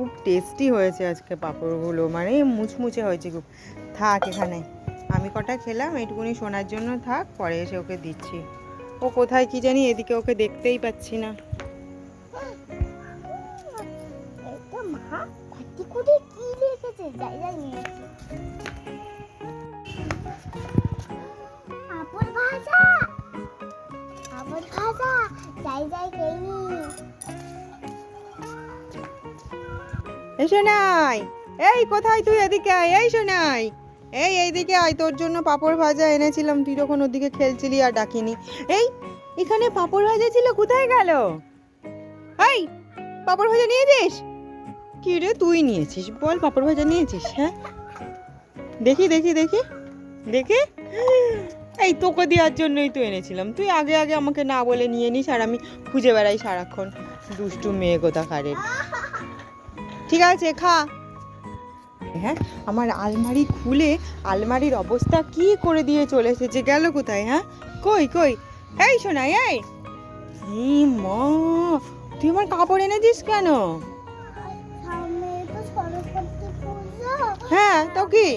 খুব টেস্টি হয়েছে আজকে পাঁপড়গুলো মানে মুচমুচে হয়েছে খুব। থাক এখানে, আমি কটা খেলাম, এইটুকুনি শোনার জন্য থাক, পরে এসে ওকে দিচ্ছি। ও কোথায় কি জানি, এদিকে ওকে দেখতেই পাচ্ছি না। লিখেছে যাই যাই এই শোনাই এই কোথায় তুই এদিকে আয়? এই শোনাই এই এইদিকে আয়। তোর জন্য পাঁপড় ভাজা এনেছিলাম, তুই যখন ওদিকে খেলছিলি আর ডাকিনি। এই, এখানে পাঁপড় ভাজা ছিল, কোথায় গেল? এই, পাঁপড় ভাজা নিয়েছিস? কি রে তুই নিয়েছিস? বল, পাঁপড় ভাজা নিয়েছিস হ্যাঁ? দেখি দেখি দেখি দেখি। এই তোকে দেওয়ার জন্যই তো এনেছিলাম। তুই আগে আগে আমাকে না বলে নিয়ে নিস, আর আমি খুঁজে বেড়াই সারাক্ষণ। দুষ্টু মেয়ে কোথাকারের। ঠিক আছে, খা। হ্যাঁ আমার আলমারি খুলে আলমারির অবস্থা কি করে দিয়ে চলে এসেছে, গেল কোথায় হ্যাঁ? কই কই? এই শোনাই এই। মা, তুই আমার কাপড় এনেছিস কেন? হ্যাঁ তো কি?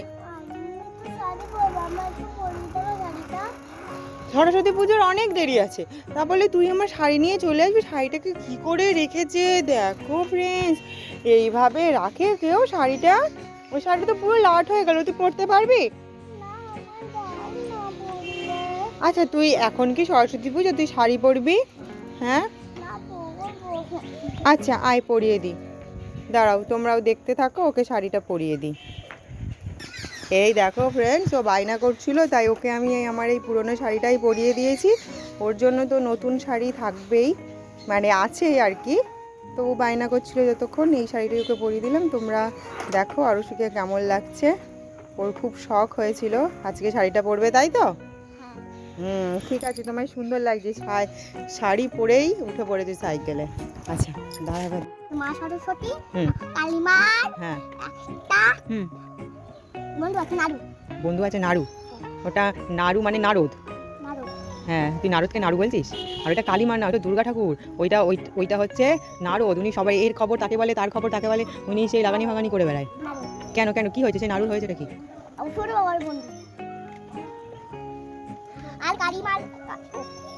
সরস্বতী পুজোর অনেক দেরি আছে। তা বলে তুই আমার শাড়ি নিয়ে চলে আসবি, শাড়িটাকে কি করে রেখেছে? দেখো ফ্রেন্ডস এইভাবে রাখে কেউ শাড়িটা? ওই শাড়িটা তো পুরো লাট হয়ে গেল, তুই পরতে পারবি? আচ্ছা তুই এখন কি সরস্বতী পুজো? তুই শাড়ি পরবি? হ্যাঁ? আচ্ছা আয় পরিয়ে দিই দাঁড়াও, তোমরাও দেখতে থাকো, ওকে শাড়িটা পরিয়ে দিই এই দেখো ফ্রেন্ডস ও বায়না করছিল, তাই ওকে আমি আমার এই পুরনো শাড়িটাই পরিয়ে দিয়েছি। ওর জন্য তো নতুন শাড়ি থাকবেই মানে আছে আর কি। তো ও বায়না করছিল যতক্ষণ এই শাড়িটাই ওকে পরিয়ে দিলাম। তোমরা দেখো আরুষিকে কেমন লাগছে। ওর খুব শখ হয়েছিল। আজকে শাড়িটা পরবে তাই তো? হুম ঠিক আছে তোমায় সুন্দর লাগছে। শাড়ি পরেই উঠে পড়েছে সাইকেলে। আচ্ছা দাঁড়া মা সরস্বতী কালিমার হ্যাঁ। হুম। বন্ধু আছে নাড়ু বন্ধু আছে নাড়ু ওটা নাড়ু মানে নারদ। হ্যাঁ তুই নারদকে নাড়ু বলছিস? আর ওটা কালীমার না ওটা দুর্গা ঠাকুর। ওইটা ওই ওইটা হচ্ছে নারদ। উনি সবাই এর খবর তাকে বলে তার খবর তাকে বলে উনি সেই লাগানি ভাগানি করে বেড়ায়। কেন কেন কি হয়েছে? সেই নাড়ুর হয়েছে কি? বাবার বন্ধু। আর কালিমার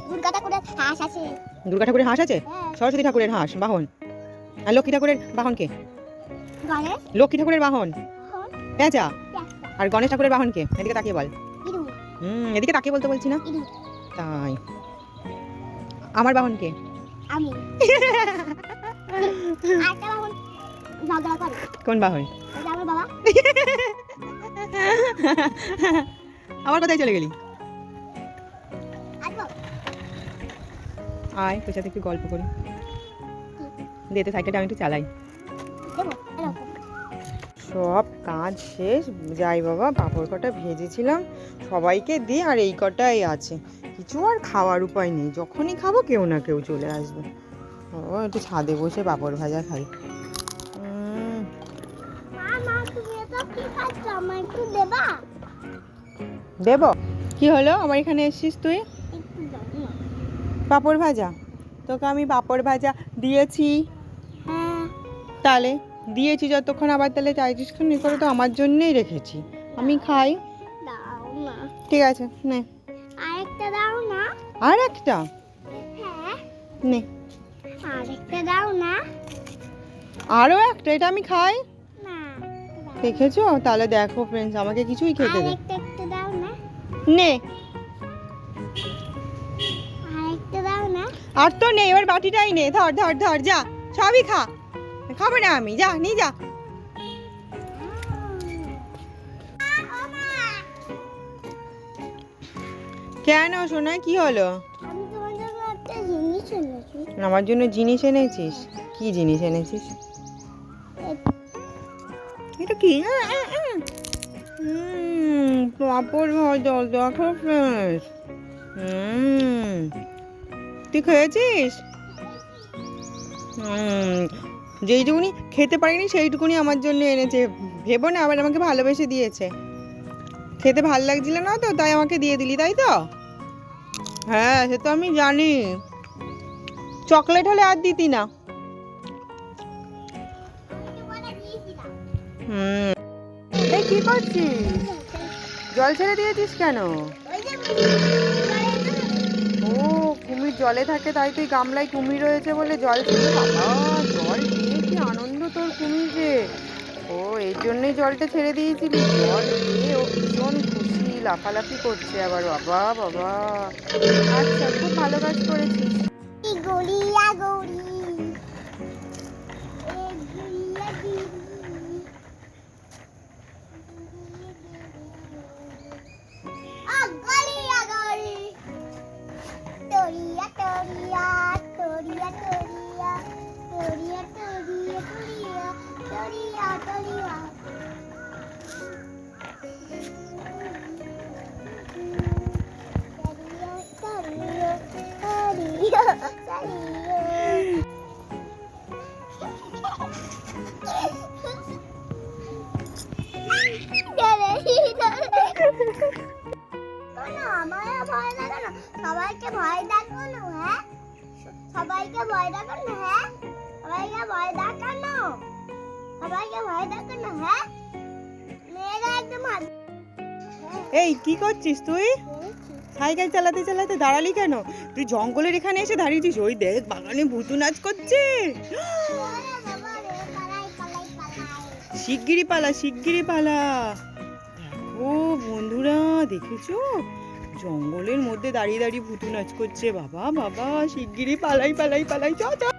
দুর্গাটা করে হাঁস আছে। দুর্গা ঠাকুরের হাঁস আছে? হ্যাঁ। সরস্বতী ঠাকুরের হাঁস বাহন। আর লক্ষ্মী ঠাকুরের বাহন কে? লক্ষ্মী ঠাকুরের বাহন। পেঁচা? প্যাঁচা আর গণেশ ঠাকুরের বাহন কে? এদিকে তাকিয়ে বল। হুম এদিকে তাকিয়ে বলতে বলছি না? তাই। আমার বাহন কে? আমি। কোন বাহন? আমার কোথায় চলে গেলি? আয় তোর সাথে একটু গল্প করি। দে সাইকেলটা আমি একটু চালাই। সব কাজ শেষ যাই বাবা পাঁপড় কটা ভেজেছিলাম সবাইকে দিই আর এই কটাই আছে। কিছু আর খাওয়ার উপায় নেই। যখনই খাব কেউ না কেউ চলে আসবে। ও একটু ছাদে বসে পাঁপড় ভাজা খাই। দেবা? দেব। কি হলো? আমার এখানে এসছিস তুই? পাঁপড় ভাজা? তোকে আমি পাঁপড় ভাজা দিয়েছি। হ্যাঁ। তাহলে দিয়েছি যতক্ষণ আবার তাহলে চাইছিস করে তো আমার জন্যই রেখেছি। আমি খাই। ঠিক আছে নে। আরেকটা দাও না। আর একটা হ্যাঁ। নে। আরেকটা দাও না। আরও একটা এটা আমি খাই। না দেখেছ? তাহলে দেখো ফ্রেন্ডস আমাকে কিছুই খেতে দে। আরেকটা একটু দাও না। নে। আরেকটা দাও না। আর তো নেই এবার বাটিটাই নে। ধর ধর ধর যা। সবই খা। খাব না আমি যা নিয়ে যা। কেন? শোনা কি হলো? আমার জন্য জিনিস এনেছিস? কি জিনিস এনেছিস? এটা কি? পাপড় ভাজা দেখো হুম। তুই খেয়েছিস? যেইটুকুনি খেতে পারিনি সেইটুকুনি আমার জন্য এনেছে। ভেবো না আবার আমাকে ভালোবেসে দিয়েছে। খেতে ভালো লাগছিল না তো, তাই আমাকে দিয়ে দিলি, তাই তো? হ্যাঁ সে তো আমি জানি। চকলেট হলে আর দিতি না। হুম। এই, কি করছিস? জল ছেড়ে দিয়েছিস কেন? ও, কুমির জলে থাকে, তাই তুই গামলায় কুমির রয়েছে বলে জল ছেড়ে বাবা, জল ও, এই জন্যই জলটা ছেড়ে দিয়েছিলি? জল দিয়ে ও ভীষণ খুশি, লাফালাফি করছে আবার, বাবা বাবা। আচ্ছা খুব ভালো কাজ করেছিস। গড়িয়া গড়ি সবাইকে ভয় হ্যাঁ? সবাইকে ভয় দেখানো হ্যাঁ? সবাইকে ভয় দেখানো। সবাইকে ভয় দেখানো হ্যাঁ? মেয়েরা একদম এই কি করছিস তুই? সাইকেল চালাতে চালাতে দাঁড়ালি কেন? তুই জঙ্গলের এখানে এসে দাঁড়িয়েছিস? ওই দেখ বাগানে ভুতু নাচ করছে। শিগগিরি পালা শিগগিরি পালা। বন্ধুরা, দেখেছ? জঙ্গলের মধ্যে দাঁড়িয়ে দাঁড়িয়ে ভুতু নাচ করছে। বাবা বাবা শিগগিরি পালাই পালাই পালাই, চ চ।